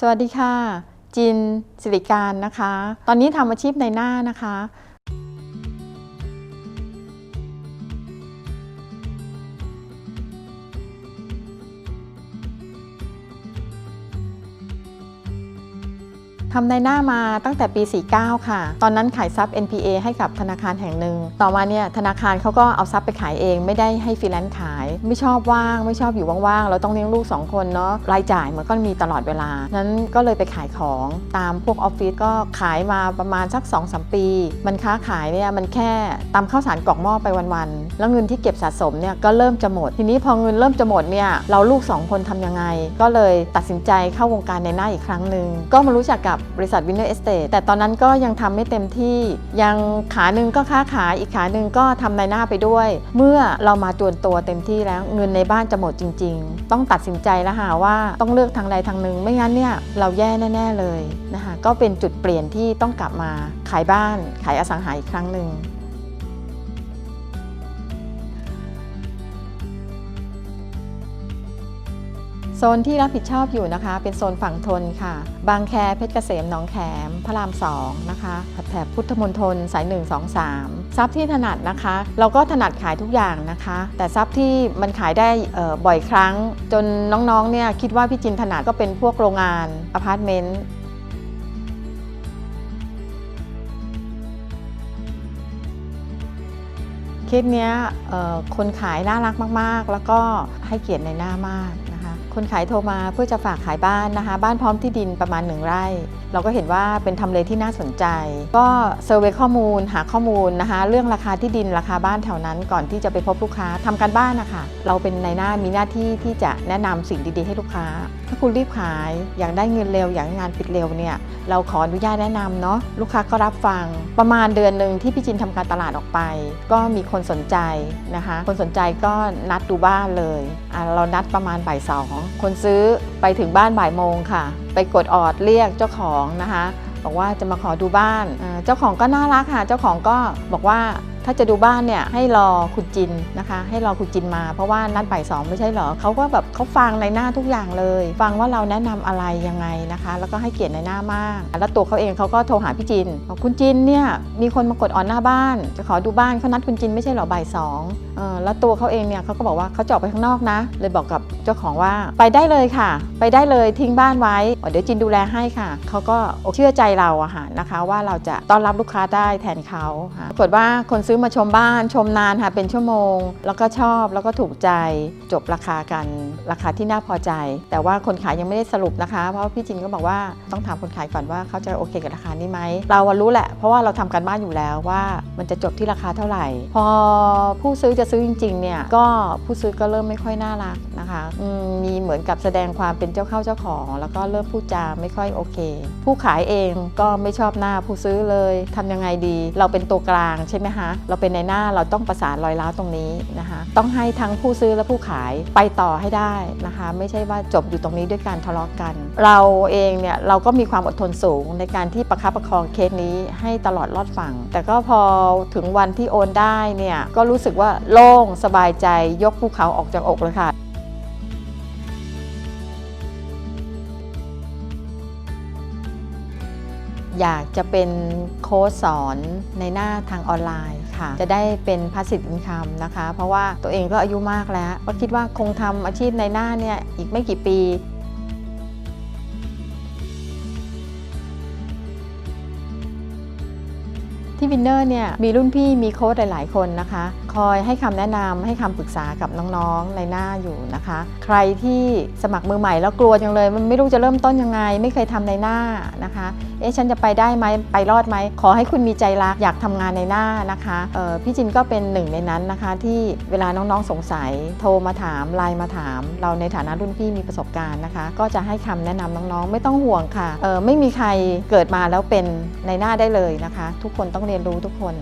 สวัสดีค่ะ จินสิริการนะคะ ตอนนี้ทำอาชีพในหน้านะคะ ทำในหน้ามาตั้งแต่ปี 49 ค่ะ ตอนนั้นขายทรัพย์ NPA ให้กับธนาคารแห่งหนึ่ง ต่อมาเนี่ยธนาคารเขาก็เอาทรัพย์ไปขายเองไม่ได้ให้ฟรีแลนซ์ขาย ไม่ชอบว่าง ไม่ชอบอยู่ว่างๆ เราต้องเลี้ยงลูก 2 คนเนาะ รายจ่ายมันก็มีตลอดเวลา นั้นก็เลยไปขายของตามพวกออฟฟิศก็ขายมาประมาณสัก 2-3 ปี มันค้าขายเนี่ยมันแค่ตามข้าวสารกล่องหม้อไปวันๆ แล้วเงินที่เก็บสะสมเนี่ยก็เริ่มจะหมด ทีนี้พอเงินเริ่มจะหมดเนี่ยเราลูก 2 คนทำยังไง ก็เลยตัดสินใจเข้าวงการในหน้าอีกครั้งหนึ่งก็มารู้จักกับบริษัทวินเนอร์เอสเตแต่ตอนนั้นก็ยังทำไม่เต็มที่ยังขาหนึ่งก็ค้าขายอีกขาหนึ่งก็ทำในหน้าไปด้วย เมื่อเรามาจวนตัวเต็มที่แล้วเงินในบ้านจะหมดจริง ๆ ต้องตัดสินใจแล้วหาว่าต้องเลือกทางใดทางหนึ่งไม่งั้นเนี่ยเราแย่แน่ ๆเลยนะคะก็เป็นจุดเปลี่ยนที่ต้องกลับมาขายบ้านขายอสังหาอีกครั้งหนึ่ง โซนที่รับผิดชอบอยู่นะคะ เป็นโซนฝั่งทนค่ะ บางแคเพชรเกษมหนองแขม พระรามสองนะคะแถบพุทธมณฑลสาย 1 2 3ทรัพย์ที่ถนัดนะคะ เราก็ถนัดขายทุกอย่างนะคะ แต่ทรัพย์ที่มันขายได้บ่อยครั้ง จนน้องๆเนี่ยคิดว่าพี่จินถนัดก็เป็นพวกโรงงานอพาร์ตเมนต์เคสเนี้ยคนขายน่ารักมากๆ แล้วก็ให้เกียรติในหน้ามาก คนขายโทรมาเพื่อจะฝากขายบ้านนะคะ บ้านพร้อมที่ดินประมาณหนึ่งไร่ เราก็เห็นว่าเป็นทำเลที่น่าสนใจ ก็เซอร์เวยข้อมูลหาข้อมูลนะคะ เรื่องราคาที่ดินราคาบ้านแถวนั้นก่อนที่จะไปพบลูกค้าทำการบ้านนะคะเราเป็นในหน้ามีหน้าที่ที่จะแนะนำสิ่งดีๆให้ลูกค้า ถ้าคุณรีบขายอยากได้เงินเร็วอยากงานปิดเร็วเนี่ยเราขออนุญาตแนะนำเนาะลูกค้าก็รับฟัง ประมาณเดือนหนึ่งที่พี่จินทำการตลาดออกไป ก็มีคนสนใจนะคะ คนสนใจก็นัดดูบ้านเลยอะเรานัดประมาณบ่ายสองคนซื้อไปถึงบ้านบ่ายโมงค่ะ ไปกดออดเรียกเจ้าของนะคะ บอกว่าจะมาขอดูบ้าน เจ้าของก็น่ารักค่ะ เจ้าของก็บอกว่า ถ้าจะดูบ้านเนี่ยให้รอคุณจินนะคะ ให้รอคุณจินมาเพราะว่านัดบ่ายสองไม่ใช่เหรอเขาก็แบบเขาฟังในหน้าทุกอย่างเลย ฟังว่าเราแนะนำอะไรยังไงนะคะ แล้วก็ให้เกียรติในหน้ามาก แล้วตัวเขาเองเขาก็โทรหาพี่จินบอกคุณจินเนี่ยมีคนมากดออนหน้าบ้าน จะขอดูบ้านเขานัดคุณจินไม่ใช่หรอบ่ายสองเออแล้วตัวเขาเองเนี่ยเขาก็บอกว่าเขาจะออกไปข้างนอกนะ เลยบอกกับเจ้าของว่าไปได้เลยค่ะ ไปได้เลยทิ้งบ้านไว้เดี๋ยวจินดูแลให้ค่ะเขาก็เชื่อใจเราอะค่ะนะคะ ว่าเราจะต้อนรับลูกค้าได้แทนเขาปรากฏว่าคนซื้อมาชมบ้านชมนานค่ะเป็นชั่วโมง แล้วก็ชอบแล้วก็ถูกใจจบราคากันราคาที่น่าพอใจ แต่ว่าคนขายยังไม่ได้สรุปนะคะ เพราะพี่จินก็บอกว่าต้องถามคนขายก่อนว่าเขาจะโอเคกับราคานี้ไหมเรารู้แหละ เพราะว่าเราทำการบ้านอยู่แล้วว่ามันจะจบที่ราคาเท่าไหร่ พอผู้ซื้อจะซื้อจริงๆเนี่ยก็ผู้ซื้อก็เริ่มไม่ค่อยน่ารักนะคะมมีเหมือนกับแสดงความเป็นเจ้าเข้าเจ้าของ แล้วก็เริ่มพูดจาไม่ค่อยโอเค ผู้ขายเองก็ไม่ชอบหน้าผู้ซื้อเลยทำยังไงดี เราเป็นตัวกลางใช่ไหมคะเราเป็นในหน้าเราต้องประสานรอยร้าวตรงนี้นะคะ ต้องให้ทั้งผู้ซื้อและผู้ขายไปต่อให้ได้นะคะ ไม่ใช่ว่าจบอยู่ตรงนี้ด้วยการทะเลาะกัน เราเองเนี่ยเราก็มีความอดทนสูงในการที่ประคับประคองเคสนี้ให้ตลอดรอดฝั่ง แต่ก็พอถึงวันที่โอนได้เนี่ยก็รู้สึกว่าโล่งสบายใจยกภูเขาออกจากอกเลยค่ะอยากจะเป็นโค้ชสอนในหน้าทางออนไลน์ ค่ะ จะได้เป็นพาสซีฟอินคัมนะคะ เพราะว่าตัวเองก็อายุมากแล้ว ก็คิดว่าคงทำอาชีพในหน้าเนี่ยอีกไม่กี่ปีที่วินเนอร์เนี่ยมีรุ่นพี่มีโค้ชหลาย ๆ คนนะคะ อยให้คำแนะนำให้คำปรึกษากับน้องๆในหน้าอยู่นะคะ ใครที่สมัครมือใหม่แล้วกลัวจังเลย มันไม่รู้จะเริ่มต้นยังไง ไม่เคยทำในหน้านะคะเอ๊ะฉันจะไปได้ไหมไปรอดไหมขอให้คุณมีใจรักอยากทำงานในหน้านะคะเออพี่จินก็เป็นหนึ่งในนั้นนะคะ ที่เวลาน้องๆสงสัย โทรมาถามไลน์มาถาม เราในฐานะรุ่นพี่มีประสบการณ์นะคะ ก็จะให้คำแนะนำน้องๆ ไม่ต้องห่วงค่ะเออไม่มีใครเกิดมาแล้วเป็นในหน้าได้เลยนะคะ ทุกคนต้องเรียนรู้ทุกคน